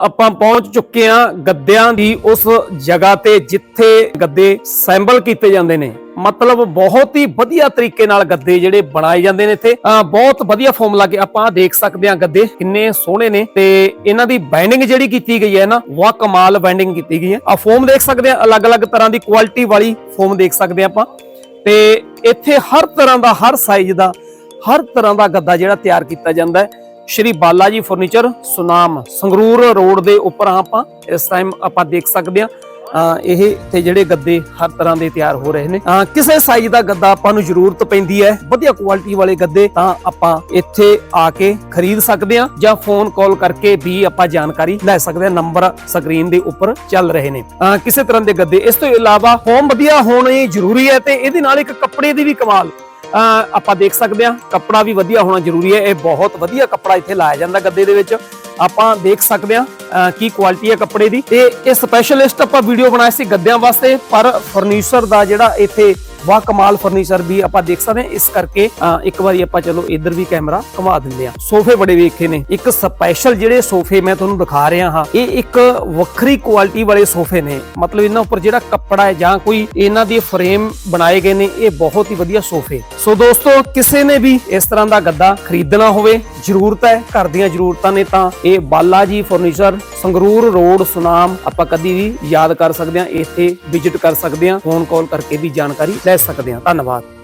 ਆਪਾਂ ਪਹੁੰਚ ਚੁੱਕੇ ਹਾਂ ਗੱਦਿਆਂ ਦੀ ਉਸ ਜਗ੍ਹਾ ਤੇ ਜਿੱਥੇ ਗੱਦੇ ਸੈਂਬਲ ਕੀਤੇ ਜਾਂਦੇ ਨੇ। ਮਤਲਬ ਬਹੁਤ ਹੀ ਵਧੀਆ ਤਰੀਕੇ ਨਾਲ ਗੱਦੇ ਜਿਹੜੇ ਬਣਾਏ ਜਾਂਦੇ ਨੇ ਇੱਥੇ। ਬਹੁਤ ਵਧੀਆ ਫੋਮ ਲਾ ਕੇ ਆਪਾਂ ਦੇਖ ਸਕਦੇ ਹਾਂ ਗੱਦੇ ਕਿੰਨੇ ਸੋਹਣੇ ਨੇ ਤੇ ਇਹਨਾਂ ਦੀ ਬਾਈਂਡਿੰਗ ਜਿਹੜੀ ਕੀਤੀ ਗਈ ਹੈ ਨਾ, ਵਾਹ ਕਮਾਲ ਬਾਈਂਡਿੰਗ ਕੀਤੀ ਗਈ ਹੈ। ਆ ਫੋਮ ਦੇਖ ਸਕਦੇ ਹਾਂ, ਅਲੱਗ-ਅਲੱਗ ਤਰ੍ਹਾਂ ਦੀ ਕੁਆਲਿਟੀ ਵਾਲੀ ਫੋਮ ਦੇਖ ਸਕਦੇ ਹਾਂ ਆਪਾਂ। ਤੇ ਇੱਥੇ ਹਰ ਤਰ੍ਹਾਂ ਦਾ, ਹਰ ਸਾਈਜ਼ ਦਾ, ਹਰ ਤਰ੍ਹਾਂ ਦਾ ਗੱਦਾ ਜਿਹੜਾ ਤਿਆਰ ਕੀਤਾ ਜਾਂਦਾ ਹੈ। ਸ਼੍ਰੀ ਬਾਲਾ ਜੀ ਫਰਨੀਚਰ, ਸੁਨਾਮ ਸੰਗਰੂਰ ਰੋਡ ਦੇ ਉੱਪਰ ਹਾਂ ਆਪਾਂ। ਇਸ ਟਾਈਮ ਆਪਾਂ ਦੇਖ ਸਕਦੇ ਹਾਂ ਇਹ ਤੇ ਜਿਹੜੇ ਗੱਦੇ ਹਰ ਤਰ੍ਹਾਂ ਦੇ ਤਿਆਰ ਹੋ ਰਹੇ ਨੇ। ਕਿਸੇ ਸਾਈਜ਼ ਦਾ ਗੱਦਾ ਆਪਾਂ ਨੂੰ ਜ਼ਰੂਰਤ ਪੈਂਦੀ ਹੈ, ਵਧੀਆ ਕੁਆਲਿਟੀ ਵਾਲੇ ਗੱਦੇ ਤਾਂ ਆਪਾਂ ਇੱਥੇ ਆ ਕੇ ਖਰੀਦ ਸਕਦੇ ਹਾਂ ਜਾਂ ਫੋਨ ਕਾਲ ਕਰਕੇ ਵੀ ਆਪਾਂ ਜਾਣਕਾਰੀ ਲੈ ਸਕਦੇ ਹਾਂ ਨੰਬਰ ਸਕਰੀਨ ਦੇ ਉੱਪਰ ਚੱਲ ਰਹੇ ਨੇ। ਕਿਸੇ ਤਰ੍ਹਾਂ ਦੇ ਗੱਦੇ। ਇਸ ਤੋਂ ਇਲਾਵਾ ਹੋਮ ਵਧੀਆ ਹੋਣੇ ਜ਼ਰੂਰੀ ਹੈ ਤੇ ਇਹਦੇ ਨਾਲ ਇੱਕ ਕੱਪੜੇ ਦੀ ਵੀ ਕਮਾਲ। ਆਪਾਂ ਦੇਖ ਸਕਦੇ ਹਾਂ, ਕੱਪੜਾ ਵੀ ਵਧੀਆ ਹੋਣਾ ਜ਼ਰੂਰੀ ਹੈ। ਇਹ ਬਹੁਤ ਵਧੀਆ ਕੱਪੜਾ ਇੱਥੇ ਲਾਇਆ ਜਾਂਦਾ ਗੱਦੇ ਦੇ ਵਿੱਚ। ਆਪਾਂ ਦੇਖ ਸਕਦੇ ਹਾਂ, ਅਹ ਕੀ ਕੁਆਲਿਟੀ ਹੈ ਕੱਪੜੇ ਦੀ। ਤੇ ਇਹ ਸਪੈਸ਼ਲਿਸਟ ਆਪਾਂ ਵੀਡੀਓ ਬਣਾਇਆ ਸੀ ਗੱਦਿਆਂ ਵਾਸਤੇ, ਪਰ ਫਰਨੀਚਰ ਦਾ ਜਿਹੜਾ ਇੱਥੇ ਵਾਹ ਕਮਾਲ ਫਰਨੀਚਰ ਵੀ ਆਪਾਂ ਦੇਖ ਸਕਦੇ ਹਾਂ। ਇਸ ਕਰਕੇ ਇੱਕ ਵਾਰੀ ਆਪਾਂ ਚਲੋ ਇੱਧਰ ਵੀ ਕੈਮਰਾ ਘੁਮਾ ਦਿੰਦੇ ਆ ਸੋਫੇ ਬੜੇ ਵੇਖੇ ਨੇ। ਇੱਕ ਸਪੈਸ਼ਲ ਜਿਹੜੇ ਸੋਫੇ ਮੈਂ ਤੁਹਾਨੂੰ ਦਿਖਾ ਰਿਹਾ ਹਾਂ, ਇਹ ਇੱਕ ਵੱਖਰੀ ਕੁਆਲਿਟੀ ਵਾਲੇ ਸੋਫੇ ਨੇ। ਮਤਲਬ ਇਹਨਾਂ ਉੱਪਰ ਜਿਹੜਾ ਕੱਪੜਾ ਹੈ ਜਾਂ ਕੋਈ ਇਹਨਾਂ ਦੇ ਫਰੇਮ ਬਣਾਏ ਗਏ ਨੇ, ਇਹ ਬਹੁਤ ਹੀ ਵਧੀਆ ਸੋਫੇ। ਸੋ ਦੋਸਤੋ, ਕਿਸੇ ਨੇ ਵੀ ਇਸ ਤਰ੍ਹਾਂ ਦਾ ਗੱਦਾ ਖਰੀਦਣਾ ਹੋਵੇ ਜ਼ਰੂਰਤ ਹੈ, ਘਰ ਦੀਆਂ ਜ਼ਰੂਰਤਾਂ ਨੇ ਤਾਂ ਇਹ ਬਾਲਾ ਜੀ ਫਰਨੀਚਰ ਸੰਗਰੂਰ ਰੋਡ ਸੁਨਾਮ ਆਪਾਂ ਕਦੀ ਵੀ ਯਾਦ ਕਰ ਸਕਦੇ ਹਾਂ, ਇੱਥੇ ਵਿਜ਼ਿਟ ਕਰ ਸਕਦੇ ਹਾਂ ਫੋਨ ਕਾਲ ਕਰਕੇ ਵੀ ਜਾਣਕਾਰੀ ਲੈ ਸਕਦੇ ਹਾਂ। ਧੰਨਵਾਦ।